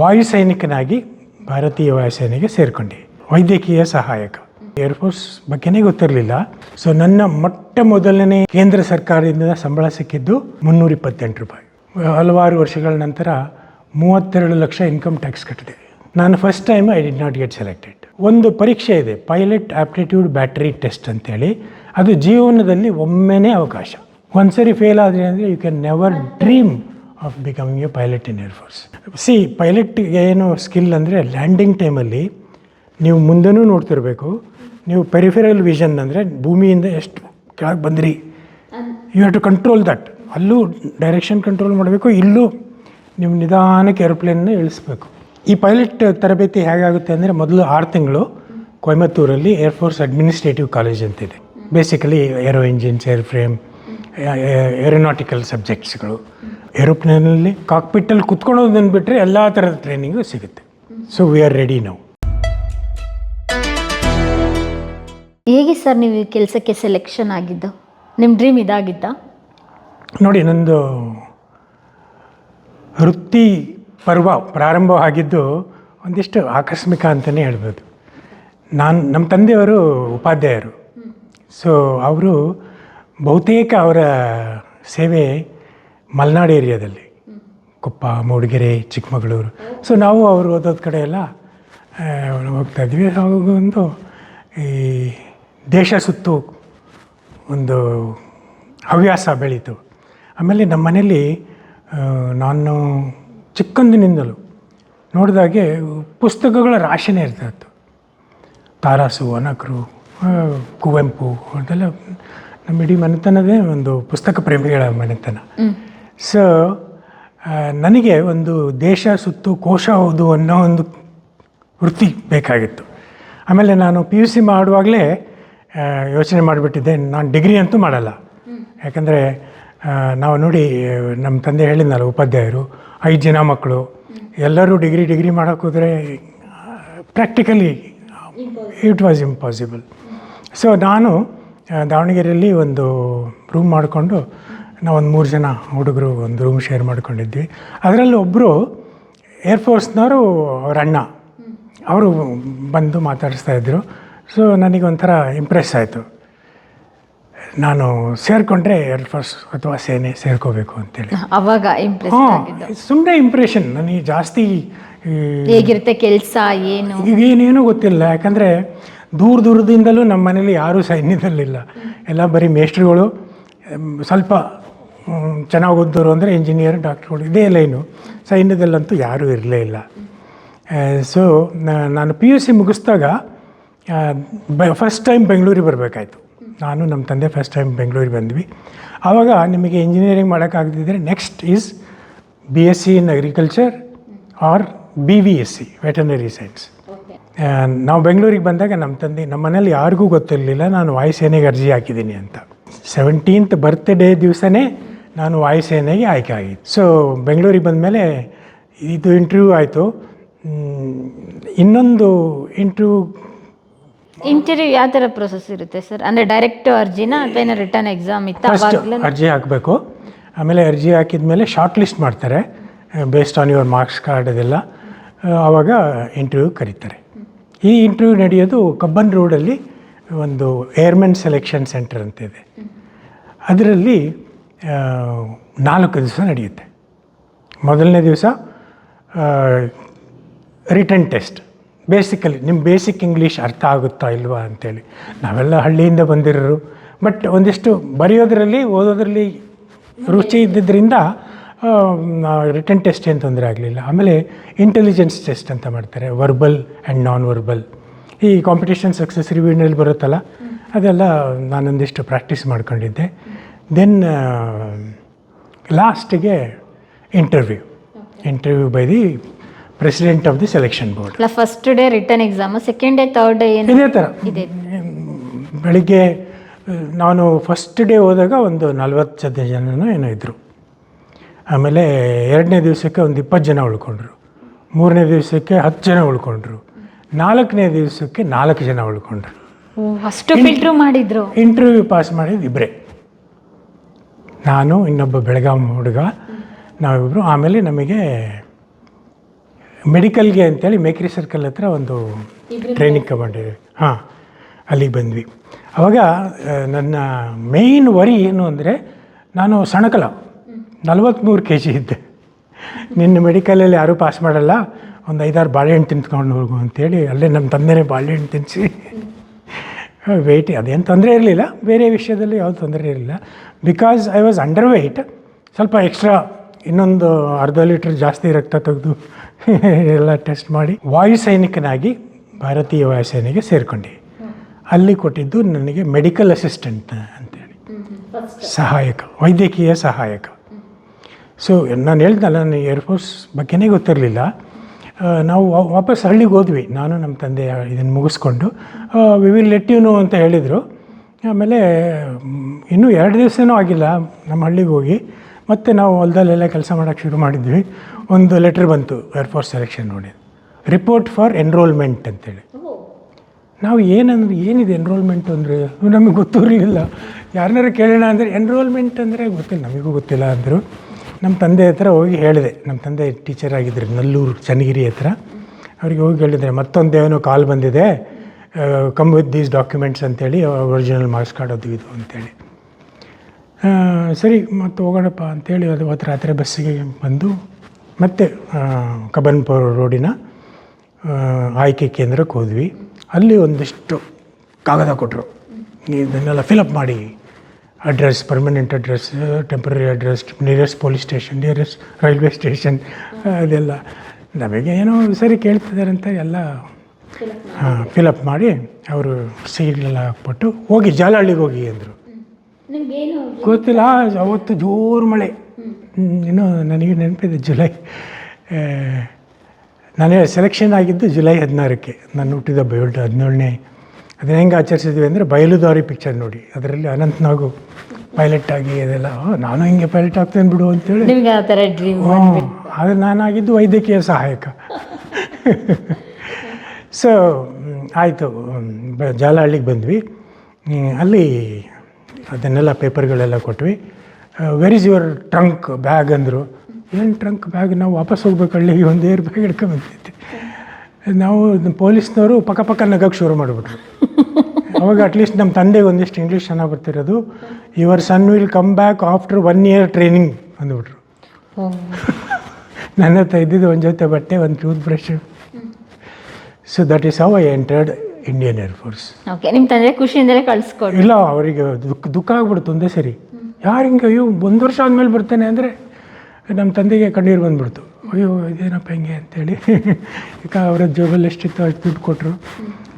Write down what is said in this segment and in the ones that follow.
ವಾಯು ಸೈನಿಕನಾಗಿ ಭಾರತೀಯ ವಾಯುಸೇನೆಗೆ ಸೇರಿಕೊಂಡೆ. ವೈದ್ಯಕೀಯ ಸಹಾಯಕ. ಏರ್ಫೋರ್ಸ್ ಬಗ್ಗೆನೇ ಗೊತ್ತಿರಲಿಲ್ಲ. ಸೊ ನನ್ನ ಮೊಟ್ಟ ಮೊದಲನೇ ಕೇಂದ್ರ ಸರ್ಕಾರದಿಂದ ಸಂಬಳ ಸಿಕ್ಕಿದ್ದು ಮುನ್ನೂರ ಇಪ್ಪತ್ತೆಂಟು ರೂಪಾಯಿ. ಹಲವಾರು ವರ್ಷಗಳ ನಂತರ ಮೂವತ್ತೆರಡು ಲಕ್ಷ ಇನ್ಕಮ್ ಟ್ಯಾಕ್ಸ್ ಕಟ್ಟಿದೆ. ನಾನು first time I did not get selected ಒಂದು ಪರೀಕ್ಷೆ ಇದೆ. ಪೈಲಟ್ ಆಪ್ಟಿಟ್ಯೂಡ್ ಬ್ಯಾಟರಿ ಟೆಸ್ಟ್ ಅಂತೇಳಿ. ಅದು ಜೀವನದಲ್ಲಿ ಒಮ್ಮೆನೇ ಅವಕಾಶ. ಒಂದ್ಸರಿ ಫೇಲ್ ಆದರೆ ಅಂದರೆ you can never dream of becoming a pilot in air force C ಪೈಲಟ್ಗೆ ಏನು ಸ್ಕಿಲ್ ಅಂದರೆ ಲ್ಯಾಂಡಿಂಗ್ ಟೈಮಲ್ಲಿ ನೀವು ಮುಂದೆನೂ ನೋಡ್ತಿರಬೇಕು. ನೀವು ಪೆರಿಫೆರಲ್ ವಿಷನ್ ಅಂದರೆ ಭೂಮಿಯಿಂದ ಎಷ್ಟು ಕೆಳಗೆ ಬಂದಿರಿ. You have to control that ಅಲ್ಲೂ ಡೈರೆಕ್ಷನ್ ಕಂಟ್ರೋಲ್ ಮಾಡಬೇಕು, ಇಲ್ಲೂ ನೀವು ನಿಧಾನಕ್ಕೆ ಏರೋಪ್ಲೇನ್ನ ಇಳಿಸ್ಬೇಕು. ಈ ಪೈಲಟ್ ತರಬೇತಿ ಹೇಗಾಗುತ್ತೆ ಅಂದರೆ ಮೊದಲು ಆರು ತಿಂಗಳು ಕೊಯಮತ್ತೂರಲ್ಲಿ ಏರ್ಫೋರ್ಸ್ ಅಡ್ಮಿನಿಸ್ಟ್ರೇಟಿವ್ ಕಾಲೇಜ್ ಅಂತಿದೆ basically aero engines air frame aeronautical ಸಬ್ಜೆಕ್ಟ್ಸ್ಗಳು ಏರೋಪ್ಲೇನಲ್ಲಿ ಕಾಕ್ಪಿಟ್ಟಲ್ಲಿ ಕುತ್ಕೊಳ್ಳೋದನ್ನು ಬಿಟ್ಟರೆ ಎಲ್ಲ ಥರದ ಟ್ರೈನಿಂಗು ಸಿಗುತ್ತೆ. ಸೊ ವಿ ಆರ್ ರೆಡಿ ನಾವು ಹೇಗೆ ಸರ್ ನೀವು ಈ ಕೆಲಸಕ್ಕೆ ಸೆಲೆಕ್ಷನ್ ಆಗಿದ್ದು? ನಿಮ್ಮ ಡ್ರೀಮ್ ಇದಾಗಿತ್ತಾ? ನೋಡಿ ನಂದು ವೃತ್ತಿ ಪರ್ವ ಪ್ರಾರಂಭವಾಗಿದ್ದು ಒಂದಿಷ್ಟು ಆಕಸ್ಮಿಕ ಅಂತಲೇ ಹೇಳ್ಬೋದು. ನಾನು ನಮ್ಮ ತಂದೆಯವರು ಉಪಾಧ್ಯಾಯರು. ಸೊ ಅವರು ಬಹುತೇಕ ಅವರ ಸೇವೆ ಮಲೆನಾಡು ಏರಿಯಾದಲ್ಲಿ. ಕೊಪ್ಪ, ಮೂಡಿಗೆರೆ, ಚಿಕ್ಕಮಗಳೂರು. ಸೊ ನಾವು ಅವರು ಓದೋದ ಕಡೆ ಎಲ್ಲ ಹೋಗ್ತಾ ಇದ್ವಿ. ಅವಾಗ ಒಂದು ಈ ದೇಶ ಸುತ್ತು ಒಂದು ಹವ್ಯಾಸ ಬೆಳೀತು. ಆಮೇಲೆ ನಮ್ಮ ಮನೇಲಿ ನಾನು ಚಿಕ್ಕಂದಿನಿಂದಲೂ ನೋಡಿದಾಗೆ ಪುಸ್ತಕಗಳ ರಾಶಿನೇ ಇರ್ತಾ ಇತ್ತು ತಾರಾಸು ಅನಕರು ಕುವೆಂಪು, ಅದೆಲ್ಲ ನಮ್ಮ ಇಡೀ ಮನೆತನದೇ ಒಂದು ಪುಸ್ತಕ ಪ್ರೇಮಿಗಳ ಮನೆತನ. ಸೊ ನನಗೆ ಒಂದು ದೇಶ ಸುತ್ತು ಕೋಶ ಓದು ಅನ್ನೋ ಒಂದು ವೃತ್ತಿ ಬೇಕಾಗಿತ್ತು. ಆಮೇಲೆ ನಾನು ಪಿ ಯು ಸಿ ಮಾಡುವಾಗಲೇ ಯೋಚನೆ ಮಾಡಿಬಿಟ್ಟಿದ್ದೆ ನಾನು ಡಿಗ್ರಿ ಅಂತೂ ಮಾಡಲ್ಲ. ಯಾಕಂದರೆ ನಾವು ನೋಡಿ ನಮ್ಮ ತಂದೆ ಹೇಳಿದ್ನಲ್ಲ ಉಪಾಧ್ಯಾಯರು ಐದು ಜನ ಮಕ್ಕಳು ಎಲ್ಲರೂ degree degree ಮಾಡೋಕ್ಕೋದ್ರೆ practically it was impossible so ನಾನು ದಾವಣಗೆರೆಯಲ್ಲಿ ಒಂದು ರೂಮ್ ಮಾಡಿಕೊಂಡು ನಾವು ಒಂದು ಮೂರು ಜನ ಹುಡುಗರು ಒಂದು ರೂಮ್ ಶೇರ್ ಮಾಡ್ಕೊಂಡಿದ್ವಿ. ಅದರಲ್ಲಿ ಒಬ್ಬರು ಏರ್ಫೋರ್ಸ್ನವರು ಅವ್ರ ಅಣ್ಣ. ಅವರು ಬಂದು ಮಾತಾಡಿಸ್ತಾ ಇದ್ದರು ಸೊ ನನಗೆ ಒಂಥರ ಇಂಪ್ರೆಸ್ ಆಯಿತು. ನಾನು ಸೇರಿಕೊಂಡ್ರೆ ಏರ್ಫೋರ್ಸ್ ಅಥವಾ ಸೇನೆ ಸೇರ್ಕೋಬೇಕು ಅಂತೇಳಿ. ಅವಾಗ ಹಾಂ ಸುಮ್ಮನೆ ಇಂಪ್ರೆಷನ್ ನನಗೆ ಜಾಸ್ತಿ ಹೇಗಿರುತ್ತೆ ಕೆಲಸ ಏನು? ಏನೇನೂ ಗೊತ್ತಿಲ್ಲ. ಯಾಕಂದರೆ ದೂರ ದೂರದಿಂದಲೂ ನಮ್ಮ ಮನೇಲಿ ಯಾರೂ ಸೈನ್ಯದಲ್ಲಿಲ್ಲ. ಎಲ್ಲ ಬರೀ ಮೇಸ್ಟ್ರುಗಳು ಸ್ವಲ್ಪ ಚೆನ್ನಾಗಿ ಓದೋರು ಅಂದರೆ ಇಂಜಿನಿಯರ್ ಡಾಕ್ಟ್ರುಗಳು ಇದೇ ಲೈನು ಸೈನ್ಯದಲ್ಲಂತೂ ಯಾರೂ ಇರಲೇ ಇಲ್ಲ. ಸೊ ನಾನು ಪಿ ಯು ಸಿ ಮುಗಿಸ್ದಾಗ ಬ ಫಸ್ಟ್ ಟೈಮ್ ಬೆಂಗಳೂರಿಗೆ ಬರಬೇಕಾಯ್ತು. ನಾನು ನಮ್ಮ ತಂದೆ ಫಸ್ಟ್ ಟೈಮ್ ಬೆಂಗಳೂರಿಗೆ ಬಂದ್ವಿ. ಆವಾಗ ನಿಮಗೆ engineering ಮಾಡೋಕ್ಕಾಗದಿದ್ದರೆ next is B S C in agriculture or B V S C veterinary science ನಾವು ಬೆಂಗಳೂರಿಗೆ ಬಂದಾಗ ನಮ್ಮ ತಂದೆ ನಮ್ಮ ಮನೇಲಿ ಯಾರಿಗೂ ಗೊತ್ತಿರಲಿಲ್ಲ ನಾನು ವಾಯುಸೇನೆಗೆ ಅರ್ಜಿ ಹಾಕಿದ್ದೀನಿ ಅಂತ. ಸೆವೆಂಟೀನ್ತ್ ಬರ್ತ್ಡೇ ದಿವಸನೇ ನಾನು ವಾಯುಸೇನೆಗೆ ಆಯ್ಕೆ ಆಗಿದ್ದು ಸೊ ಬೆಂಗಳೂರಿಗೆ ಬಂದಮೇಲೆ ಇದು ಇಂಟರ್ವ್ಯೂ ಆಯಿತು. ಇನ್ನೊಂದು ಇಂಟರ್ವ್ಯೂ ಇಂಟರ್ವ್ಯೂ ಯಾವ ಥರ ಪ್ರೊಸೆಸ್ ಇರುತ್ತೆ ಸರ್ ಅಂದರೆ ಡೈರೆಕ್ಟ್ ಅರ್ಜಿನ ಅಥವಾ ಏನೋ ರಿಟರ್ನ್ ಎಕ್ಸಾಮ್ ಇತ್ತು? ಅರ್ಜಿ ಹಾಕಬೇಕು. ಆಮೇಲೆ ಅರ್ಜಿ ಹಾಕಿದ ಮೇಲೆ ಶಾರ್ಟ್ ಲಿಸ್ಟ್ ಮಾಡ್ತಾರೆ based on your marks card ಅದೆಲ್ಲ ಆವಾಗ ಇಂಟರ್ವ್ಯೂ ಕರೀತಾರೆ. ಈ ಇಂಟರ್ವ್ಯೂ ನಡೆಯೋದು ಕಬ್ಬನ್ ರೋಡಲ್ಲಿ ಒಂದು ಏರ್ಮೆನ್ ಸೆಲೆಕ್ಷನ್ ಸೆಂಟರ್ ಅಂತ ಇದೆ. ಅದರಲ್ಲಿ ನಾಲ್ಕು ದಿವಸ ನಡೆಯುತ್ತೆ. ಮೊದಲನೇ ದಿವಸ ರಿಟರ್ನ್ ಟೆಸ್ಟ್ ಬೇಸಿಕಲಿ ನಿಮ್ಮ ಬೇಸಿಕ್ ಇಂಗ್ಲೀಷ್ ಅರ್ಥ ಆಗುತ್ತಾ ಇಲ್ವಾ ಅಂತೇಳಿ. ನಾವೆಲ್ಲ ಹಳ್ಳಿಯಿಂದ ಬಂದಿರೋರು ಬಟ್ ಒಂದಿಷ್ಟು ಬರೆಯೋದ್ರಲ್ಲಿ, ಓದೋದ್ರಲ್ಲಿ ರುಚಿ ಇದ್ದಿದ್ದರಿಂದ ರಿಟರ್ನ್ ಟೆಸ್ಟ್ ಏನು ತೊಂದರೆ ಆಗಲಿಲ್ಲ. ಆಮೇಲೆ ಇಂಟೆಲಿಜೆನ್ಸ್ ಟೆಸ್ಟ್ ಅಂತ ಮಾಡ್ತಾರೆ ವರ್ಬಲ್ ಆ್ಯಂಡ್ ನಾನ್ ವರ್ಬಲ್ ಈ ಕಾಂಪಿಟೇಷನ್ ಸಕ್ಸಸ್ ರಿವ್ಯೂನಲ್ಲಿ ಬರುತ್ತಲ್ಲ, ಅದೆಲ್ಲ ನಾನೊಂದಿಷ್ಟು ಪ್ರಾಕ್ಟೀಸ್ ಮಾಡ್ಕೊಂಡಿದ್ದೆ. ದೆನ್ ಲಾಸ್ಟಿಗೆ interview interview by the president of the selection board ಅಲ್ಲ first day return exam second day third day ಏನು ಇದೇ ಥರ ಇದೆ? ಬೆಳಿಗ್ಗೆ ನಾನು ಫಸ್ಟ್ ಡೇ ಹೋದಾಗ ಒಂದು ನಲ್ವತ್ತು ಸದ್ಯ ಜನನೋ ಏನೋ ಇದ್ದರು ಆಮೇಲೆ ಎರಡನೇ ದಿವಸಕ್ಕೆ ಒಂದು ಇಪ್ಪತ್ತು ಜನ ಉಳ್ಕೊಂಡ್ರು. ಮೂರನೇ ದಿವಸಕ್ಕೆ ಹತ್ತು ಜನ ಉಳ್ಕೊಂಡ್ರು. ನಾಲ್ಕನೇ ದಿವಸಕ್ಕೆ ನಾಲ್ಕು ಜನ ಉಳ್ಕೊಂಡ್ರು. ಅಷ್ಟು ಫಿಲ್ಟ್ರು ಮಾಡಿದ್ರು. ಇಂಟರ್ವ್ಯೂ ಪಾಸ್ ಮಾಡಿದ್ದು ಇಬ್ಬರೇ ನಾನು ಇನ್ನೊಬ್ಬ ಬೆಳಗಾಂ ಹುಡುಗ ನಾವಿಬ್ಬರು ಆಮೇಲೆ ನಮಗೆ ಮೆಡಿಕಲ್ಗೆ ಅಂತೇಳಿ ಮೇಕ್ರಿ ಸರ್ಕಲ್ ಹತ್ರ ಒಂದು ಟ್ರೈನಿಂಗ್ ತಗೊಂಡಿದ್ವಿ ಹಾಂ ಅಲ್ಲಿಗೆ ಬಂದ್ವಿ. ಆವಾಗ ನನ್ನ ಮೇಯ್ನ್ ವರಿ ಏನು ಅಂದರೆ ನಾನು ಸಣಕಲ ನಲವತ್ತ್ಮೂರು ಕೆ ಜಿ ಇದ್ದೆ. ನಿನ್ನ ಮೆಡಿಕಲಲ್ಲಿ ಯಾರೂ ಪಾಸ್ ಮಾಡಲ್ಲ ಒಂದು ಐದಾರು ಬಾಳೆಹಣ್ಣು ತಿಂತ್ಕೊಂಡು ಹೋಗು ಅಂತೇಳಿ ಅಲ್ಲೇ ನಮ್ಮ ತಂದೆನೇ ಬಾಳೆಹಣ್ಣು ತಿನ್ನಿಸಿ ವೆಯ್ಟ್ ಅದೇನು ತೊಂದರೆ ಇರಲಿಲ್ಲ. ಬೇರೆ ವಿಷಯದಲ್ಲಿ ಯಾವುದು ತೊಂದರೆ ಇರಲಿಲ್ಲ. Because I was underweight ಸ್ವಲ್ಪ ಎಕ್ಸ್ಟ್ರಾ ಇನ್ನೊಂದು ಅರ್ಧ ಲೀಟ್ರ್ ಜಾಸ್ತಿ ರಕ್ತ ತೆಗೆದು ಎಲ್ಲ ಟೆಸ್ಟ್ ಮಾಡಿ ವಾಯುಸೈನಿಕನಾಗಿ ಭಾರತೀಯ ವಾಯುಸೇನೆಗೆ ಸೇರಿಕೊಂಡೆ. ಅಲ್ಲಿ ಕೊಟ್ಟಿದ್ದು ನನಗೆ ಮೆಡಿಕಲ್ ಅಸಿಸ್ಟೆಂಟ್ ಅಂತೇಳಿ. ಸಹಾಯಕ, ವೈದ್ಯಕೀಯ ಸಹಾಯಕ. ಸೊ ನಾನು ಹೇಳ್ದಲ್ಲ ನನಗೆ ಏರ್ಫೋರ್ಸ್ ಬಗ್ಗೆನೇ ಗೊತ್ತಿರಲಿಲ್ಲ. ನಾವು ವಾಪಸ್ ಹಳ್ಳಿಗೆ ಹೋದ್ವಿ. ನಾನು ನಮ್ಮ ತಂದೆ ಇದನ್ನು ಮುಗಿಸ್ಕೊಂಡು. We will let you know ಅಂತ ಹೇಳಿದರು. ಆಮೇಲೆ ಇನ್ನೂ ಎರಡು ದಿವಸನೂ ಆಗಿಲ್ಲ ನಮ್ಮ ಹಳ್ಳಿಗೆ ಹೋಗಿ. ಮತ್ತೆ ನಾವು ಹೊಲದಲ್ಲೆಲ್ಲ ಕೆಲಸ ಮಾಡೋಕ್ಕೆ ಶುರು ಮಾಡಿದ್ವಿ. ಒಂದು ಲೆಟ್ರ್ ಬಂತು ಏರ್ಫೋರ್ಸ್ ಸೆಲೆಕ್ಷನ್ ನೋಡಿ. ರಿಪೋರ್ಟ್ ಫಾರ್ ಎನ್ರೋಲ್ಮೆಂಟ್ ಅಂತೇಳಿ. ನಾವು ಏನಂದ್ರೆ, ಏನಿದೆ ಎನ್ರೋಲ್ಮೆಂಟ್ ಅಂದರೆ? ನಮಗೆ ಗೊತ್ತಿರಲಿಲ್ಲ. ಯಾರನ್ನಾರು ಕೇಳೋಣ ಅಂದರೆ ಎನ್ರೋಲ್ಮೆಂಟ್ ಅಂದರೆ ಗೊತ್ತಿಲ್ಲ, ನಮಗೂ ಗೊತ್ತಿಲ್ಲ ಅಂದರು. ನಮ್ಮ ತಂದೆ ಹತ್ರ ಹೋಗಿ ಹೇಳಿದೆ. ನಮ್ಮ ತಂದೆ ಟೀಚರ್ ಆಗಿದ್ದರು, ನಲ್ಲೂರು ಚನ್ನಗಿರಿ ಹತ್ರ. ಅವ್ರಿಗೆ ಹೋಗಿ ಹೇಳಿದರೆ, ಮತ್ತೊಂದು ಏನೋ ಕಾಲ್ ಬಂದಿದೆ ಕಮ್ ವಿತ್ ದೀಸ್ ಡಾಕ್ಯುಮೆಂಟ್ಸ್ ಅಂತೇಳಿ ಒರಿಜಿನಲ್ ಮಾರ್ಕ್ಸ್ ಕಾರ್ಡ್ ಇದು ಅಂತೇಳಿ. ಸರಿ, ಮತ್ತೆ ಹೋಗೋಣಪ್ಪ ಅಂತೇಳಿ ಅದು ಅವತ್ತು ರಾತ್ರಿ ಬಸ್ಸಿಗೆ ಬಂದು, ಮತ್ತೆ ಕಬನ್ಪುರ ರೋಡಿನ ಆಯ್ಕೆ ಕೇಂದ್ರಕ್ಕೆ ಹೋದ್ವಿ. ಅಲ್ಲಿ ಒಂದಿಷ್ಟು ಕಾಗದ ಕೊಟ್ಟರು ಇದನ್ನೆಲ್ಲ ಫಿಲಪ್ ಮಾಡಿ. Address permanent address temporary address nearest police station nearest railway station ಅದೆಲ್ಲ ನಮಗೆ ಏನೋ ಸರಿ ಕೇಳ್ತಿದ್ದಾರೆ ಅಂತ ಎಲ್ಲ ಹಾಂ ಫಿಲಪ್ ಮಾಡಿ ಅವರು ಸೀಡ್ಲೆಲ್ಲ ಹಾಕ್ಬಿಟ್ಟು ಹೋಗಿ ಜಾಲಹಳ್ಳಿಗೆ ಹೋಗಿ ಅಂದರು. ಗೊತ್ತಿಲ್ಲ ಅವತ್ತು ಜೋರು ಮಳೆ. ಇನ್ನೂ ನನಗೆ ನೆನಪಿದೆ ಜುಲೈ ನಾನೇ ಸೆಲೆಕ್ಷನ್ ಆಗಿದ್ದು ಜುಲೈ ಹದಿನಾರಕ್ಕೆ ನಾನು ಹುಟ್ಟಿದ ಬಯೋಲ್ಟ್ ಹದಿನೇಳನೇ ಅದನ್ನ ಹೆಂಗೆ ಆಚರಿಸಿದ್ವಿ ಅಂದರೆ ಬಯಲುದಾರಿ ಪಿಕ್ಚರ್ ನೋಡಿ. ಅದರಲ್ಲಿ ಅನಂತ್ ನಾಗು ಪೈಲಟ್ ಆಗಿ ಅದೆಲ್ಲ ನಾನು ಹಿಂಗೆ ಪೈಲಟ್ ಆಗ್ತೇನೆ ಬಿಡು ಅಂತೇಳಿ. ಆದರೆ ನಾನಾಗಿದ್ದು ವೈದ್ಯಕೀಯ ಸಹಾಯಕ. ಸೊ ಆಯಿತು. ಜಾಲಹಳ್ಳಿಗೆ ಬಂದ್ವಿ. ಅಲ್ಲಿ ಅದನ್ನೆಲ್ಲ ಪೇಪರ್ಗಳೆಲ್ಲ ಕೊಟ್ವಿ. Where is your trunk bag ಅಂದರು. ಏನು ಟ್ರಂಕ್ ಬ್ಯಾಗ್ ನಾವು ವಾಪಸ್ ಹೋಗ್ಬೇಕು ಹಳ್ಳಿಗೆ ಒಂದು ಏರ್ ಬ್ಯಾಗ್ ಹಿಡ್ಕೊಂಬಂದಿದ್ದೆ ನಾವು ಪೊಲೀಸ್ನವರು ಪಕ್ಕ ಪಕ್ಕ ನಗಕ್ಕೆ ಶುರು ಮಾಡಿಬಿಟ್ರು. ಅವಾಗ ಅಟ್ಲೀಸ್ಟ್ ನಮ್ಮ ತಂದೆಗೆ ಒಂದಿಷ್ಟು ಇಂಗ್ಲೀಷ್ ಚೆನ್ನಾಗಿ ಬರ್ತಿರೋದು. Your son will come back after one year training ಅಂದ್ಬಿಟ್ರು. ನನ್ನ ಹತ್ರ ಇದ್ದಿದ್ದು ಒಂದು ಜೊತೆ ಬಟ್ಟೆ ಒಂದು toothbrush so that is how I entered Indian air force okay ನಿಮ್ಮ ತಂದೆ ಖುಷಿಯಿಂದಲೇ ಕಳಿಸ್ಕೊಡಿ ಇಲ್ಲ ಅವರಿಗೆ ದುಃಖ ದುಃಖ ಆಗ್ಬಿಡ್ತು ಒಂದೇ ಸರಿ. ಯಾರು ಹಿಂಗೆ ಅಯ್ಯೋ ಒಂದು ವರ್ಷ ಆದಮೇಲೆ ಬರ್ತೇನೆ ಅಂದರೆ ನಮ್ಮ ತಂದೆಗೆ ಕಣ್ಣೀರು ಬಂದ್ಬಿಡ್ತು. ಅಯ್ಯೋ ಇದೇನಪ್ಪ ಹೆಂಗೆ ಅಂತೇಳಿ. ಯಾಕೆ ಅವರ ಜೋಬಲ್ಲಿ ಎಷ್ಟಿತ್ತು ಅಷ್ಟು ದುಡ್ಡು ಕೊಟ್ಟರು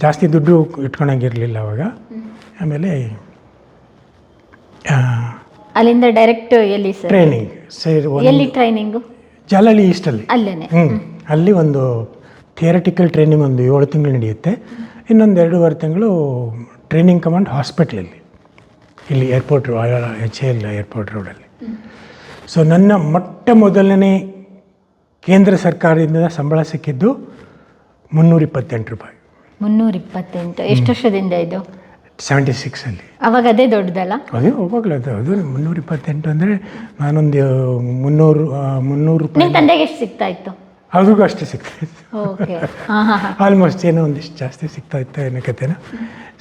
ಜಾಸ್ತಿ ದುಡ್ಡು ಇಟ್ಕೊಳಂಗಿರಲಿಲ್ಲ ಅವಾಗ. ಆಮೇಲೆ ಅಲ್ಲಿಂದ ಡೈರೆಕ್ಟ್ ಎಲ್ಲಿ ಸರ್ ಟ್ರೈನಿಂಗ್ ಸೇರಿ ಎಲ್ಲಿ ಟ್ರೈನಿಂಗು ಜಾಲಹಳ್ಳಿ ಈಸ್ಟಲ್ಲಿ ಅಲ್ಲೇನೆ. ಹ್ಞೂ ಅಲ್ಲಿ ಒಂದು ಥಿಯರಟಿಕಲ್ ಟ್ರೈನಿಂಗ್ ಒಂದು ಏಳು ತಿಂಗಳು ನಡೆಯುತ್ತೆ. ಇನ್ನೊಂದು ಎರಡೂವರೆ ತಿಂಗಳು ಟ್ರೈನಿಂಗ್ ಕಮಾಂಡ್ ಹಾಸ್ಪಿಟ್ಲಲ್ಲಿ ಇಲ್ಲಿ ಏರ್ಪೋರ್ಟ್ ಎಚ್ ಎಲ್ ಏರ್ಪೋರ್ಟ್ ರೋಡಲ್ಲಿ ಸೊ ನನ್ನ ಮೊಟ್ಟ ಮೊದಲನೇ ಕೇಂದ್ರ ಸರ್ಕಾರದಿಂದ ಸಂಬಳ ಸಿಕ್ಕಿದ್ದು ಮುನ್ನೂರ ಇಪ್ಪತ್ತೆಂಟು ರೂಪಾಯಿ. ಮುನ್ನೂರ ಇಪ್ಪತ್ತೆಂಟು ಎಷ್ಟು ವರ್ಷದಿಂದ ಇದು? ಸೆವೆಂಟಿ ಸಿಕ್ಸಲ್ಲಿ ಅವಾಗ ಅದೇ ದೊಡ್ಡದಲ್ಲ? ಅದೇ ಹೋಗ್ಲ ಅದು ಅದು ಮುನ್ನೂರ ಇಪ್ಪತ್ತೆಂಟು ಅಂದರೆ ನಾನೊಂದು ಮುನ್ನೂರು ಮುನ್ನೂರು ರೂಪಾಯಿ. ನಿಮ್ಮ ತಂದೆಗೆ ಎಷ್ಟು ಸಿಗ್ತಾ ಇತ್ತು ಅವ್ರಿಗೂ ಅಷ್ಟೇ ಸಿಗ್ತಾ ಓಕೆ. ಹಾಂ ಆಲ್ಮೋಸ್ಟ್ ಏನೋ ಒಂದಿಷ್ಟು ಜಾಸ್ತಿ ಸಿಗ್ತಾ ಇತ್ತು ಏನೋ ಕತೆನ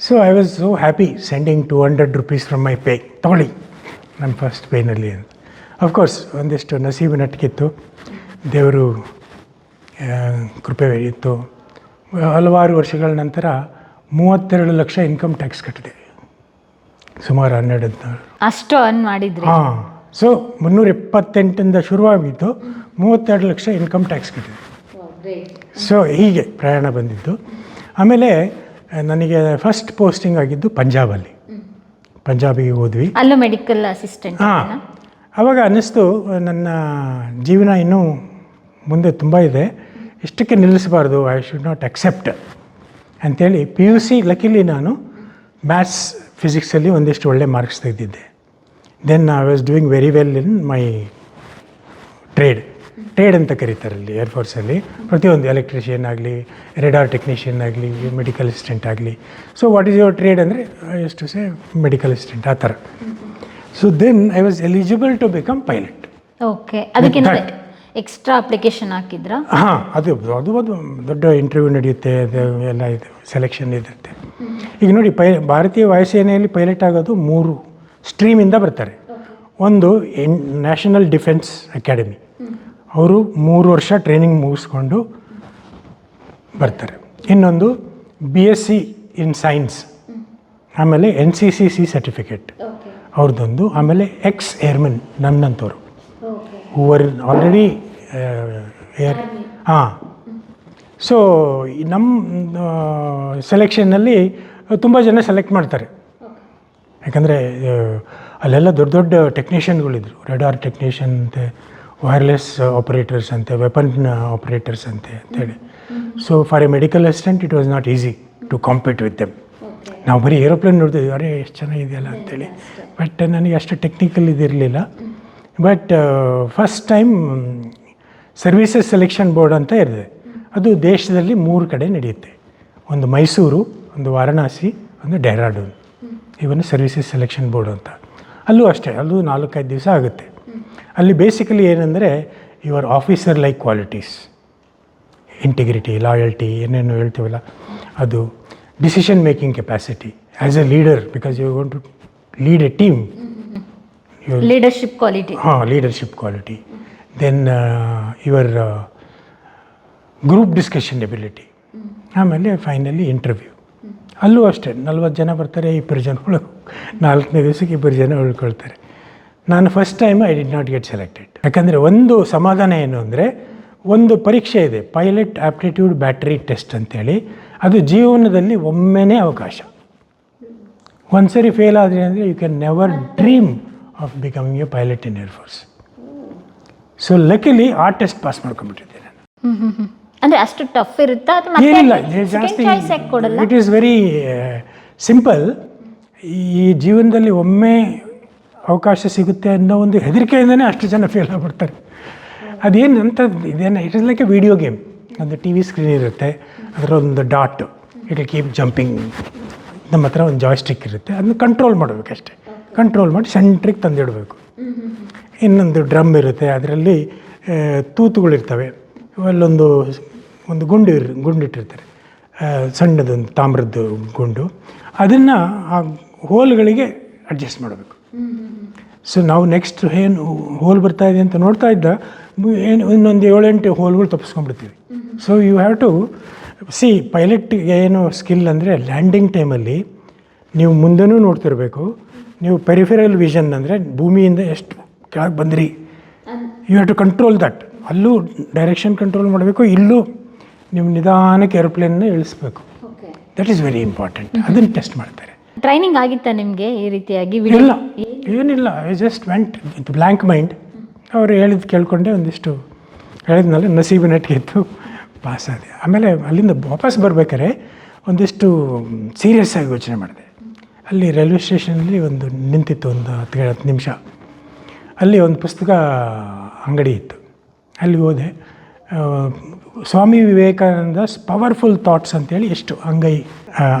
so I was so happy sending two hundred rupees from my pay ತೊಗೊಳ್ಳಿ ನನ್ನ ಫಸ್ಟ್ ಪೇನಲ್ಲಿ ಅಂತ. ಅಫ್ಕೋರ್ಸ್ ಒಂದಿಷ್ಟು ನಸೀಬು ನಟ್ಕಿತ್ತು ದೇವರು ಕೃಪೆ ಇತ್ತು. ಹಲವಾರು ವರ್ಷಗಳ ನಂತರ ಮೂವತ್ತೆರಡು ಲಕ್ಷ ಇನ್ಕಮ್ ಟ್ಯಾಕ್ಸ್ ಕಟ್ಟಿದೆ ಸುಮಾರು ಹನ್ನೆರಡು ಹದಿನಾರು ಅಷ್ಟು ಅರ್ನ್ ಮಾಡಿದ್ರು? ಹಾಂ ಸೊ ಮುನ್ನೂರ ಎಪ್ಪತ್ತೆಂಟಿಂದ ಶುರುವಾಗಿದ್ದು ಮೂವತ್ತೆರಡು ಲಕ್ಷ ಇನ್ಕಮ್ ಟ್ಯಾಕ್ಸ್ ಕಟ್ಟಿದೆ ಸೊ ಹೀಗೆ ಪ್ರಯಾಣ ಬಂದಿದ್ದು. ಆಮೇಲೆ ನನಗೆ ಫಸ್ಟ್ ಪೋಸ್ಟಿಂಗ್ ಆಗಿದ್ದು ಪಂಜಾಬಲ್ಲಿ. ಪಂಜಾಬಿಗೆ ಹೋದ್ವಿ. ಅಲ್ಲೂ ಮೆಡಿಕಲ್ ಅಸಿಸ್ಟೆಂಟ್ ಹಾಂ ಅವಾಗ ಅನ್ನಿಸ್ತು ನನ್ನ ಜೀವನ ಇನ್ನೂ ಮುಂದೆ ತುಂಬ ಇದೆ. ಇಷ್ಟಕ್ಕೆ ನಿಲ್ಲಿಸಬಾರ್ದು. ಐ ಶುಡ್ ನಾಟ್ ಅಕ್ಸೆಪ್ಟ್ ಅಂಥೇಳಿ ಪಿ ಯು ಸಿ ಲಕಿಲಿ ನಾನು ಮ್ಯಾಥ್ಸ್ ಫಿಸಿಕ್ಸಲ್ಲಿ ಒಂದಿಷ್ಟು ಒಳ್ಳೆ marks ತೆಗೆದಿದ್ದೆ. Then I was doing very well in my trade trade ಅಂತ ಕರೀತಾರೆ ಅಲ್ಲಿ ಏರ್ಫೋರ್ಸಲ್ಲಿ ಪ್ರತಿಯೊಂದು ಎಲೆಕ್ಟ್ರಿಷಿಯನ್ ಆಗಲಿ ರೆಡಾರ್ ಟೆಕ್ನಿಷಿಯನ್ ಆಗಲಿ ಮೆಡಿಕಲ್ ಅಸಿಸ್ಟೆಂಟ್ ಆಗಲಿ. So what is your trade ಅಂದರೆ ಎಷ್ಟು ಸೇ ಮೆಡಿಕಲ್ ಅಸಿಸ್ಟೆಂಟ್ ಆ ಥರ. So then I was eligible to become pilot okay ಅದಕ್ಕಿಂತ. ಎಕ್ಸ್ಟ್ರಾ ಅಪ್ಲಿಕೇಶನ್ ಹಾಕಿದ್ರಾ? ಹಾಂ ಅದು ಅದು ಒಂದು ದೊಡ್ಡ ಇಂಟರ್ವ್ಯೂ ನಡೆಯುತ್ತೆ ಅದು ಎಲ್ಲ ಇದು ಸೆಲೆಕ್ಷನ್ ಇರುತ್ತೆ. ಈಗ ನೋಡಿ ಪೈ ಭಾರತೀಯ ವಾಯುಸೇನೆಯಲ್ಲಿ ಪೈಲಟ್ ಆಗೋದು ಮೂರು ಸ್ಟ್ರೀಮಿಂದ ಬರ್ತಾರೆ. ಒಂದು ಇನ್ ನ್ಯಾಷನಲ್ ಡಿಫೆನ್ಸ್ ಅಕಾಡೆಮಿ ಅವರು ಮೂರು ವರ್ಷ ಟ್ರೈನಿಂಗ್ ಮುಗಿಸ್ಕೊಂಡು ಬರ್ತಾರೆ. ಇನ್ನೊಂದು B S C in science ಆಮೇಲೆ N C C C certificate ಅವ್ರದ್ದೊಂದು ಆಮೇಲೆ ಎಕ್ಸ್ ಏರ್ಮನ್ ನನ್ನಂಥವ್ರು ಹೂವರ್ ಆಲ್ರೆಡಿ ಏರ್ ಹಾಂ ಸೊ ನಮ್ಮ ಸೆಲೆಕ್ಷನ್ನಲ್ಲಿ ತುಂಬ ಜನ ಸೆಲೆಕ್ಟ್ ಮಾಡ್ತಾರೆ. ಯಾಕಂದರೆ ಅಲ್ಲೆಲ್ಲ ದೊಡ್ಡ ದೊಡ್ಡ ಟೆಕ್ನಿಷಿಯನ್ಗಳಿದ್ರು ರೆಡಾರ್ ಟೆಕ್ನಿಷಿಯನ್ ಅಂತೆ ವೈರ್ಲೆಸ್ ಆಪರೇಟರ್ಸ್ ಅಂತೆ ವೆಪನ್ ಆಪರೇಟರ್ಸ್ ಅಂತೆ ಅಂತೇಳಿ so for a medical assistant it was not easy to compete with them ನಾವು ಬರೀ ಏರೋಪ್ಲೇನ್ ನೋಡ್ತಿದ್ವಿ. ಅರೆ, ಎಷ್ಟು ಚೆನ್ನಾಗಿದೆಯಲ್ಲ? ಅಂತೇಳಿ ಬಟ್ ನನಗೆ ಅಷ್ಟು technical ಇದಿರಲಿಲ್ಲ. But first time services selection board ಅಂತ ಇರಿದೆ ಅದು ದೇಶದಲ್ಲಿ ಮೂರು ಕಡೆ ನಡೆಯುತ್ತೆ. ಒಂದು ಮೈಸೂರು ಒಂದು ವಾರಣಾಸಿ ಒಂದು ಡೆಹ್ರಾಡೂನ್. ಇವನ್ನು ಸರ್ವೀಸಸ್ ಸೆಲೆಕ್ಷನ್ ಬೋರ್ಡ್ ಅಂತ. ಅಲ್ಲೂ ಅಷ್ಟೇ ಅಲ್ಲೂ ನಾಲ್ಕೈದು ದಿವಸ ಆಗುತ್ತೆ. ಅಲ್ಲಿ ಬೇಸಿಕಲಿ ಏನಂದರೆ your officer like qualities integrity loyalty ಏನೇನು ಹೇಳ್ತೀವಲ್ಲ ಅದು decision making capacity as a leader because you going to lead a team leadership quality ಹಾಂ leadership quality then your group discussion ability ಆಮೇಲೆ ಫೈನಲಿ ಇಂಟರ್ವ್ಯೂ ಅಲ್ಲೂ ಅಷ್ಟೇ ನಲ್ವತ್ತು ಜನ ಬರ್ತಾರೆ ಇಬ್ಬರು ಜನ ಉಳ್ಕೊ ನಾಲ್ಕನೇ ದಿವಸಕ್ಕೆ ಇಬ್ಬರು ಜನ ಉಳ್ಕೊಳ್ತಾರೆ. ನಾನು first time I did not get selected ಯಾಕಂದರೆ ಒಂದು ಸಮಾಧಾನ ಏನು ಅಂದರೆ ಒಂದು ಪರೀಕ್ಷೆ ಇದೆ ಪೈಲಟ್ ಆಪ್ಟಿಟ್ಯೂಡ್ ಬ್ಯಾಟ್ರಿ ಟೆಸ್ಟ್ ಅಂತೇಳಿ. ಅದು ಜೀವನದಲ್ಲಿ ಒಮ್ಮೆನೇ ಅವಕಾಶ. ಒಂದು ಸರಿ ಫೇಲ್ ಆದರೆ ಅಂದರೆ you can never dream of becoming a pilot in air force so luckily ಆ ಟೆಸ್ಟ್ ಪಾಸ್ ಮಾಡ್ಕೊಂಡ್ಬಿಟ್ಟಿದ್ದೆ ನಾನು ಅಂದ್ರೆ ಅಷ್ಟು ಟಫ್ ಇರುತ್ತಾ? ಏನಿಲ್ಲ ಜಾಸ್ತಿ ಇಟ್ ಈಸ್ ವೆರಿ ಸಿಂಪಲ್ ಈ ಜೀವನದಲ್ಲಿ ಒಮ್ಮೆ ಅವಕಾಶ ಸಿಗುತ್ತೆ ಅನ್ನೋ ಒಂದು ಹೆದರಿಕೆಯಿಂದನೇ ಅಷ್ಟು ಜನ ಫೇಲ್ ಆಗಿಬಿಡ್ತಾರೆ. ಅದೇನು ಅಂತ ಇದೇನು it is like a video game ಒಂದು ಟಿ ವಿ ಸ್ಕ್ರೀನ್ ಇರುತ್ತೆ ಅದರ ಒಂದು ಡಾಟ್ ಇಟ್ ಕೀಪ್ ಜಂಪಿಂಗ್ ನಮ್ಮ ಹತ್ರ ಒಂದು ಜಾಯ್ಸ್ಟಿಕ್ ಇರುತ್ತೆ ಅದನ್ನ ಕಂಟ್ರೋಲ್ ಮಾಡಬೇಕಷ್ಟೆ. ಕಂಟ್ರೋಲ್ ಮಾಡಿ ಸೆಂಟ್ರಿಗೆ ತಂದಿಡಬೇಕು. ಇನ್ನೊಂದು ಡ್ರಮ್ ಇರುತ್ತೆ, ಅದರಲ್ಲಿ ತೂತುಗಳಿರ್ತವೆ. ಅಲ್ಲೊಂದು ಒಂದು ಗುಂಡು ಇರ್, ಗುಂಡಿಟ್ಟಿರ್ತಾರೆ. ಸಣ್ಣದೊಂದು ತಾಮ್ರದ್ದು ಗುಂಡು. ಅದನ್ನು ಆ ಹೋಲ್ಗಳಿಗೆ ಅಡ್ಜಸ್ಟ್ ಮಾಡಬೇಕು. ಸೊ ನಾವು ನೆಕ್ಸ್ಟ್ ಏನು ಹೋಲ್ ಬರ್ತಾ ಇದೆ ಅಂತ ನೋಡ್ತಾ ಇದ್ದ ಏನು, ಇನ್ನೊಂದು ಏಳೆಂಟು ಹೋಲ್ಗಳು ತಪ್ಪಿಸ್ಕೊಂಡ್ಬಿಡ್ತೀವಿ. So you have to see ಪೈಲಟ್ಗೆ ಏನು ಸ್ಕಿಲ್ ಅಂದರೆ ಲ್ಯಾಂಡಿಂಗ್ ಟೈಮಲ್ಲಿ ನೀವು ಮುಂದೆನೂ ನೋಡ್ತಿರಬೇಕು. ನೀವು ಪೆರಿಫೆರಲ್ ವಿಷನ್ ಅಂದರೆ ಭೂಮಿಯಿಂದ ಎಷ್ಟು ಕೆಳಗೆ ಬಂದಿರಿ. You have to control that ಅಲ್ಲೂ ಡೈರೆಕ್ಷನ್ ಕಂಟ್ರೋಲ್ ಮಾಡಬೇಕು ಇಲ್ಲೂ ನಿಮ್ಮ ನಿಧಾನಕ್ಕೆ ಏರೋಪ್ಲೇನ್ನ ಇಳಿಸ್ಬೇಕು. ದಟ್ ಈಸ್ ವೆರಿ ಇಂಪಾರ್ಟೆಂಟ್ ಅದನ್ನು ಟೆಸ್ಟ್ ಮಾಡ್ತಾರೆ. ಟ್ರೈನಿಂಗ್ ಆಗಿತ್ತಾ ನಿಮಗೆ ಈ ರೀತಿಯಾಗಿ ಇಲ್ಲ. ಏನಿಲ್ಲ. I just went with blank mind ಅವರು ಹೇಳಿದ್ದು ಕೇಳ್ಕೊಂಡೆ ಒಂದಿಷ್ಟು ಹೇಳಿದ್ನಲ್ಲ ನಸೀಬಿನಟ್ಟಿಗೆ ಇತ್ತು ಪಾಸ್ ಆದೆ. ಆಮೇಲೆ ಅಲ್ಲಿಂದ ವಾಪಸ್ ಬರ್ಬೇಕಾದ್ರೆ ಒಂದಿಷ್ಟು ಸೀರಿಯಸ್ ಆಗಿ ಯೋಚನೆ ಮಾಡಿದೆ. ಅಲ್ಲಿ ರೈಲ್ವೆ ಸ್ಟೇಷನಲ್ಲಿ ಒಂದು ನಿಂತಿತ್ತು ಒಂದು ಹತ್ತು ಹತ್ತು ನಿಮಿಷ. ಅಲ್ಲಿ ಒಂದು ಪುಸ್ತಕ ಅಂಗಡಿ ಇತ್ತು. ಅಲ್ಲಿ ಹೋದೆ. ಸ್ವಾಮಿ ವಿವೇಕಾನಂದ ಪವರ್ಫುಲ್ ಥಾಟ್ಸ್ ಅಂತೇಳಿ ಎಷ್ಟು ಅಂಗೈ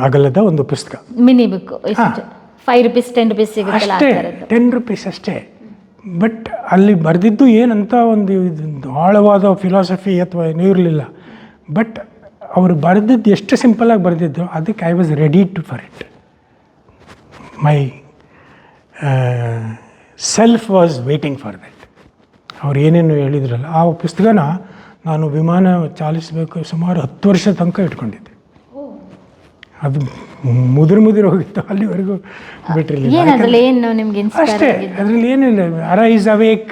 ಅಗಲದ ಒಂದು ಪುಸ್ತಕ. Mini book five rupees ten rupees ಅಷ್ಟೇ ಟೆನ್ ರುಪೀಸ್ ಅಷ್ಟೇ. ಬಟ್ ಅಲ್ಲಿ ಬರೆದಿದ್ದು ಏನಂತ ಒಂದು ಆಳವಾದ ಫಿಲಾಸಫಿ ಅಥವಾ ಏನೂ ಇರಲಿಲ್ಲ. ಬಟ್ ಅವರು ಬರೆದಿದ್ದು ಎಷ್ಟು ಸಿಂಪಲಾಗಿ ಬರೆದಿದ್ದು ಅದಕ್ಕೆ I was ready to for it myself was waiting for that ಅವ್ರು ಏನೇನು ಹೇಳಿದ್ರಲ್ಲ ಆ ಪುಸ್ತಕನ ನಾನು ವಿಮಾನ ಚಾಲಿಸಬೇಕು ಸುಮಾರು ಹತ್ತು ವರ್ಷ ತನಕ ಇಟ್ಕೊಂಡಿದ್ದೆ. ಅದು ಮುದುರು ಮುದುರು ಹೋಗಿತ್ತು ಅಲ್ಲಿವರೆಗೂ ಬಿಟ್ಟಿರಲಿಲ್ಲ ಅಷ್ಟೇ ಅದರಲ್ಲಿ ಏನಿಲ್ಲ. Arise awake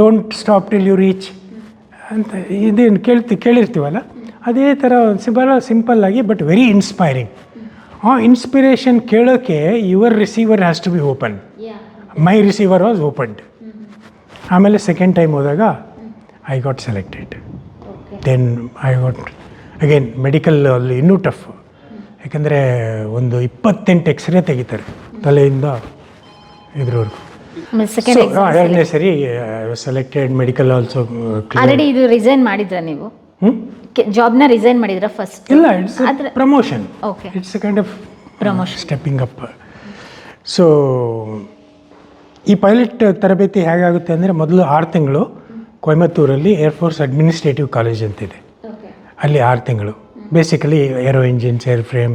don't stop till you reach ಅಂತ ಇದೇನು ಕೇಳ್ತಿ ಕೇಳಿರ್ತೀವಲ್ಲ? ಅದೇ ಥರ ಸಿಂಪಲ್ ಸಿಂಪಲ್ಲಾಗಿ ಬಟ್ ವೆರಿ ಇನ್ಸ್ಪೈರಿಂಗ್ ಆ ಇನ್ಸ್ಪಿರೇಷನ್ ಕೇಳೋಕ್ಕೆ your receiver has to be open my receiver was opened ಆಮೇಲೆ ಸೆಕೆಂಡ್ ಟೈಮ್ ಹೋದಾಗ I got selected then I got again medical ಅಲ್ಲಿ ಇನ್ನೂ ಟಫ್ ಯಾಕಂದರೆ ಒಂದು ಇಪ್ಪತ್ತೆಂಟು ಎಕ್ಸ್ರೇ ತೆಗಿತಾರೆ ತಲೆಯಿಂದ ಇದ್ರವರೆಗೂ. ಎರಡನೇ ಸರಿ ಸೆಲೆಕ್ಟೆಡ್ ಮೆಡಿಕಲ್ ಆಲ್ಸೋ ಆಲ್ರೆಡಿ ಇದು ರಿಸೈನ್ ಮಾಡಿದ್ರ ನೀವು? ಜಾಬ್ನ ರಿಸೈನ್ ಮಾಡಿದ್ರ ಫಸ್ಟ್ ಇಲ್ಲ it's promotion okay it's kind of promotion stepping up so ಈ ಪೈಲಟ್ ತರಬೇತಿ ಹೇಗಾಗುತ್ತೆ ಅಂದರೆ ಮೊದಲು ಆರು ತಿಂಗಳು ಕೊಯಮತ್ತೂರಲ್ಲಿ ಏರ್ಫೋರ್ಸ್ ಅಡ್ಮಿನಿಸ್ಟ್ರೇಟಿವ್ ಕಾಲೇಜ್ ಅಂತಿದೆ ಅಲ್ಲಿ ಆರು ತಿಂಗಳು. Basically aero engines airframe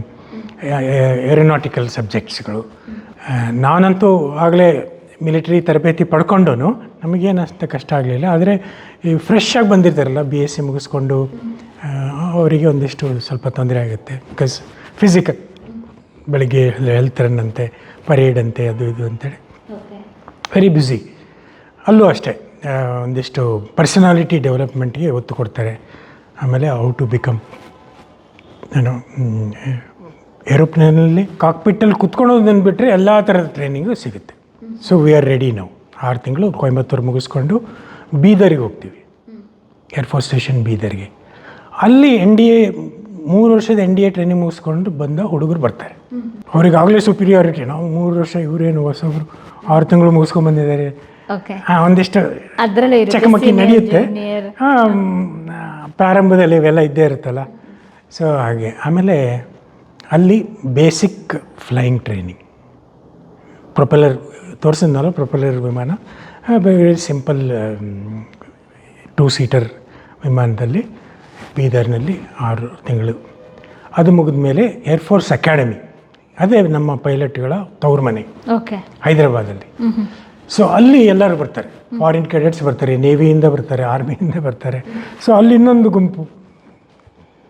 aeronautical ಸಬ್ಜೆಕ್ಟ್ಸ್ಗಳು ನಾನಂತೂ ಆಗಲೇ ಮಿಲಿಟರಿ ತರಬೇತಿ ಪಡ್ಕೊಂಡು ನಮಗೇನು ಅಷ್ಟು ಕಷ್ಟ ಆಗಲಿಲ್ಲ. ಆದರೆ ಈ ಫ್ರೆಶ್ ಆಗಿ ಬಂದಿರ್ತಾರಲ್ಲ ಬಿ ಎಸ್ ಸಿ ಮುಗಿಸ್ಕೊಂಡು ಅವರಿಗೆ ಒಂದಿಷ್ಟು ಸ್ವಲ್ಪ ತೊಂದರೆ ಆಗುತ್ತೆ. ಬಿಕಾಸ್ ಫಿಸಿಕಲ್ ಬೆಳಿಗ್ಗೆ ಹೆಲ್ತ್ ರನ್ ಅಂತೆ ಪರೇಡ್ ಅಂತೆ ಅದು ಇದು ಅಂತೇಳಿ. ವೆರಿ ಬ್ಯುಸಿ ಅಲ್ಲೂ ಅಷ್ಟೇ ಒಂದಿಷ್ಟು ಪರ್ಸನಾಲಿಟಿ ಡೆವಲಪ್ಮೆಂಟ್ಗೆ ಒತ್ತು ಕೊಡ್ತಾರೆ. ಆಮೇಲೆ ಔ ಟು ಬಿಕಮ್ ಏನು ಏರೋಪ್ಲೇನಲ್ಲಿ ಕಾಕ್ಪಿಟ್ಟಲ್ಲಿ ಕುತ್ಕೊಳ್ಳೋದನ್ನು ಬಿಟ್ಟರೆ ಎಲ್ಲ ಥರದ ಟ್ರೈನಿಂಗು ಸಿಗುತ್ತೆ. ಸೊ ವಿ ಆರ್ ರೆಡಿ ನಾವು ಆರು ತಿಂಗಳು ಕೊಯಂಬತ್ತೂರು ಮುಗಿಸ್ಕೊಂಡು ಬೀದರಿಗೆ ಹೋಗ್ತೀವಿ. ಏರ್ಫೋರ್ಸ್ ಸ್ಟೇಷನ್ ಬೀದರ್ಗೆ. ಅಲ್ಲಿ ಎನ್ ಡಿ ಎ ಮೂರು ವರ್ಷದ ಎನ್ ಡಿ ಎ ಟ್ರೈನಿಂಗ್ ಮುಗಿಸ್ಕೊಂಡು ಬಂದ ಹುಡುಗರು ಬರ್ತಾರೆ. ಅವ್ರಿಗಾಗಲೇ ಸುಪೀರಿಯಾರಿಟಿ ನಾವು ಮೂರು ವರ್ಷ ಇವರೇನು ಹೊಸಬ್ರು ಆರು ತಿಂಗಳು ಮುಗಿಸ್ಕೊಂಡು ಬಂದಿದ್ದಾರೆ. ಓಕೆ ಹಾಂ ಒಂದಿಷ್ಟು ಅದರಲ್ಲೇ ಚಕಮಕಿ ನಡೆಯುತ್ತೆ. ಹಾಂ ಪ್ರಾರಂಭದಲ್ಲಿ ಇವೆಲ್ಲ ಇದ್ದೇ ಇರುತ್ತಲ್ಲ. ಸೊ ಹಾಗೆ. ಆಮೇಲೆ ಅಲ್ಲಿ ಬೇಸಿಕ್ ಫ್ಲೈಯಿಂಗ್ ಟ್ರೈನಿಂಗ್ ಪ್ರೊಪೆಲ್ಲರ್ ತೋರಿಸಿದ್ನಲ್ಲ ಪ್ರೊಪೆಲ್ಲರ್ ವಿಮಾನ? ವೆರಿ ಸಿಂಪಲ್ ಟೂ ಸೀಟರ್ ವಿಮಾನದಲ್ಲಿ. ಬೀದರ್ನಲ್ಲಿ ಆರು ತಿಂಗಳು. ಅದು ಮುಗಿದ ಮೇಲೆ ಏರ್ಫೋರ್ಸ್ ಅಕಾಡೆಮಿ ಅದೇ ನಮ್ಮ ಪೈಲಟ್ಗಳ ತವ್ರ ಮನೆ. ಓಕೆ. ಹೈದರಾಬಾದಲ್ಲಿ ಸೊ ಅಲ್ಲಿ ಎಲ್ಲರೂ ಬರ್ತಾರೆ. ಫಾರಿನ್ ಕೆಡೆಟ್ಸ್ ಬರ್ತಾರೆ ನೇವಿಯಿಂದ ಬರ್ತಾರೆ ಆರ್ಮಿಯಿಂದ ಬರ್ತಾರೆ. ಸೊ ಅಲ್ಲಿ ಇನ್ನೊಂದು ಗುಂಪು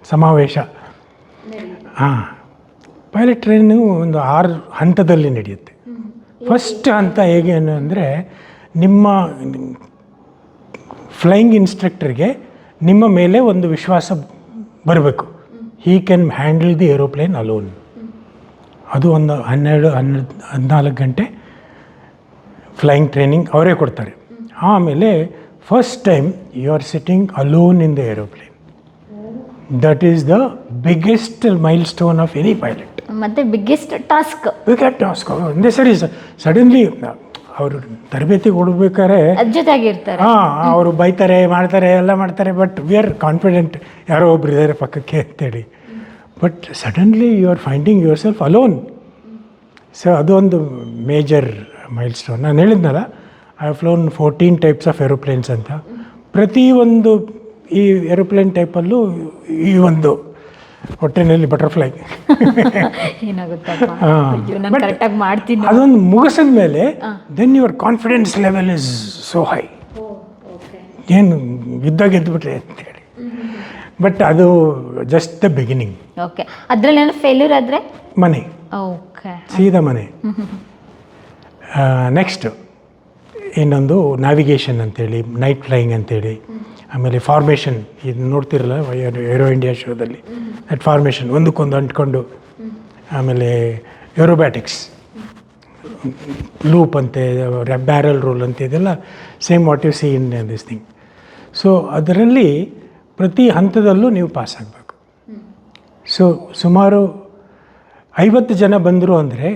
ಸಮಾವೇಶ. ಹಾಂ. ಪೈಲಟ್ ಟ್ರೈನು ಒಂದು ಆರು ಹಂತದಲ್ಲಿ ನಡೆಯುತ್ತೆ. ಫಸ್ಟ್ ಹಂತ ಹೇಗೆ ಅಂದರೆ ನಿಮ್ಮ ಫ್ಲೈಯಿಂಗ್ ಇನ್ಸ್ಟ್ರಕ್ಟರ್ಗೆ ನಿಮ್ಮ ಮೇಲೆ ಒಂದು ವಿಶ್ವಾಸ ಬರಬೇಕು. He can handle the aeroplane alone ಅದು ಒಂದು ಹನ್ನೆರಡು ಹನ್ನೆರಡು ಹದಿನಾಲ್ಕು ಗಂಟೆ ಫ್ಲೈಯಿಂಗ್ ಟ್ರೈನಿಂಗ್ ಅವರೇ ಕೊಡ್ತಾರೆ. ಆಮೇಲೆ first time you are sitting alone in the aeroplane that is the biggest milestone of any pilot ಮತ್ತೆ ಬಿಗ್ಗೆಸ್ಟ್ ಟಾಸ್ಕ್ ಬಿಗ್ಗೆಸ್ಟ್ ಟಾಸ್ಕ್ ಒಂದೇ ಸರಿ ಸಡನ್ಲಿ ಅವರು ತರಬೇತಿ ಕೊಡ್ಬೇಕಾದ್ರೆ ಜೊತೆಗಿರ್ತಾರೆ ಹಾಂ ಅವರು ಬೈತಾರೆ ಮಾಡ್ತಾರೆ ಎಲ್ಲ ಮಾಡ್ತಾರೆ ಬಟ್ ವಿ ಆರ್ ಕಾನ್ಫಿಡೆಂಟ್ ಯಾರೋ ಒಬ್ರು ಇದ್ದಾರೆ ಪಕ್ಕಕ್ಕೆ ಅಂತೇಳಿ. But suddenly you are finding yourself alone so ಅದೊಂದು ಒಂದು ಮೇಜರ್ ಮೈಲ್ ಸ್ಟೋನ್ ನಾನು ಹೇಳಿದ್ನಲ್ಲ I have flown fourteen types of aeroplanes ಅಂತ. ಪ್ರತಿಯೊಂದು ಈ ಏರೋಪ್ಲೇನ್ ಟೈಪಲ್ಲೂ ಈ ಒಂದು ಹೊಟ್ಟೆನಲ್ಲಿ ಬಟರ್ಫ್ಲೈ ಮಾಡ್ತೀನಿ. ಅದೊಂದು ಮುಗಿಸಿದ ಮೇಲೆ then your confidence level is so high ಏನು ಯುದ್ಧ ಗೆದ್ದುಬಿಟ್ರೆ ಅಂತೇಳಿ ಬಟ್ ಅದು ಜಸ್ಟ್ ದ ಬಿಗಿನಿಂಗ್ ಓಕೆ. ಅದರಲ್ಲಿ ಏನೋ ಫೇಲ್ಯೂರ್ ಆದರೆ? ಮನೆ. ಓಕೆ. ಸೀದಾ ಮನೆ. ನೆಕ್ಸ್ಟ್ ಇನ್ನೊಂದು ನ್ಯಾವಿಗೇಷನ್ ಅಂತೇಳಿ ನೈಟ್ ಫ್ಲೈಯಿಂಗ್ ಅಂತೇಳಿ, ಆಮೇಲೆ ಫಾರ್ಮೇಷನ್ ಇದು ನೋಡ್ತಿರಲ್ಲ ಏರೋ ಇಂಡಿಯಾ ಶೋದಲ್ಲಿ ದಟ್ ಫಾರ್ಮೇಷನ್ ಒಂದಕ್ಕೊಂದು ಅಂಟ್ಕೊಂಡು, ಆಮೇಲೆ ಏರೋಬ್ಯಾಟಿಕ್ಸ್ ಲೂಪ್ ಅಂತೆ ಬ್ಯಾರಲ್ ರೋಲ್ ಅಂತ, ಇದೆಲ್ಲ same what you see in this thing so ಅದರಲ್ಲಿ ಪ್ರತಿ ಹಂತದಲ್ಲೂ ನೀವು ಪಾಸ್ ಆಗಬೇಕು. ಸೊ ಸುಮಾರು ಐವತ್ತು ಜನ ಬಂದರು ಅಂದರೆ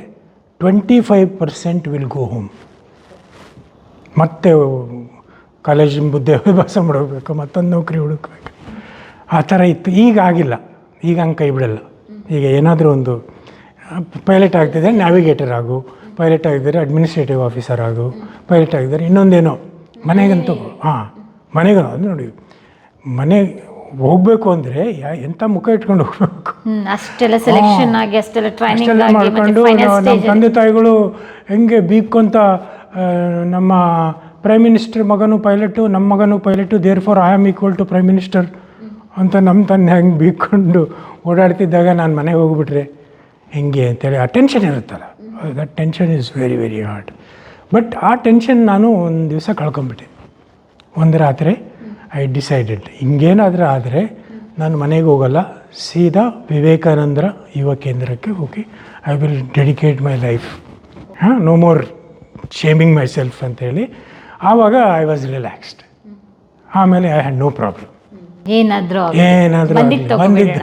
twenty five percent will go home ಮತ್ತೆ ಕಾಲೇಜಿನ ಬುದ್ಧಿ ಅಭ್ಯಾಸ ಮಾಡಬೇಕು ಮತ್ತೊಂದು ನೌಕರಿ ಹುಡುಕಬೇಕು. ಆ ಥರ ಇತ್ತು. ಈಗ ಆಗಿಲ್ಲ. ಈಗ ಹಂಗೆ ಕೈ ಬಿಡಲ್ಲ. ಈಗ ಏನಾದರೂ ಒಂದು ಪೈಲಟ್ ಆಗ್ತಿದ್ರೆ ನ್ಯಾವಿಗೇಟರ್ ಆಗು ಪೈಲಟ್ ಆಗಿದ್ದರೆ ಅಡ್ಮಿನಿಸ್ಟ್ರೇಟಿವ್ ಆಫೀಸರ್ ಆಗು ಪೈಲಟ್ ಆಗಿದ್ದರೆ ಇನ್ನೊಂದೇನೋ. ಮನೆಗಂತೂ ಹಾಂ ಮನೆಗೂ ಅದು ನೋಡಿ ಮನೆ ಹೋಗಬೇಕು ಅಂದರೆ ಎಂಥ ಮುಖ ಇಟ್ಕೊಂಡು ಹೋಗ್ಬೇಕು? ಅಷ್ಟೆಲ್ಲ ಸೆಲೆಕ್ಷನ್ ಆಗಿ ಅಷ್ಟೆಲ್ಲ ಮಾಡ್ಕೊಂಡು ನಮ್ಮ ತಂದೆ ತಾಯಿಗಳು ಹೆಂಗೆ ಬೀಕೊಂತ ಆ, ನಮ್ಮ ಪ್ರೈಮ್ ಮಿನಿಸ್ಟರ್ ಮಗನೂ ಪೈಲಟು ನಮ್ಮ ಮಗನೂ pilot therefore I am equal to prime minister ಅಂತ ನಮ್ಮ ತನ್ನ ಹೆಂಗೆ ಬೀಕೊಂಡು ಓಡಾಡ್ತಿದ್ದಾಗ ನಾನು ಮನೆಗೆ ಹೋಗ್ಬಿಟ್ರೆ ಹೆಂಗೆ ಅಂತೇಳಿ, ಆ ಟೆನ್ಷನ್ ಇರುತ್ತಲ್ಲ that tension is very very hard but ಆ ಟೆನ್ಷನ್ ನಾನು ಒಂದು ದಿವಸ ಕಳ್ಕೊಂಬಿಟ್ಟೆ. ಒಂದು ರಾತ್ರಿ ಐ ಡಿಸೈಡೆಡ್ ಹಿಂಗೇನಾದರೂ ಆದರೆ ನಾನು ಮನೆಗೆ ಹೋಗಲ್ಲ, ಸೀದಾ ವಿವೇಕಾನಂದರ ಯುವ ಕೇಂದ್ರಕ್ಕೆ ಹೋಗಿ I will dedicate my life ಹಾಂ no more shaming myself ಅಂತೇಳಿ ಆವಾಗ ಐ ವಾಸ್ ರಿಲ್ಯಾಕ್ಸ್ಡ್ ಆಮೇಲೆ ಐ ಹ್ಯಾಡ್ ನೋ ಪ್ರಾಬ್ಲಮ್ ಏನಾದರೂ ಏನಾದರೂ ಬಂದಿದ್ದ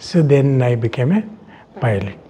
so then I became a pilot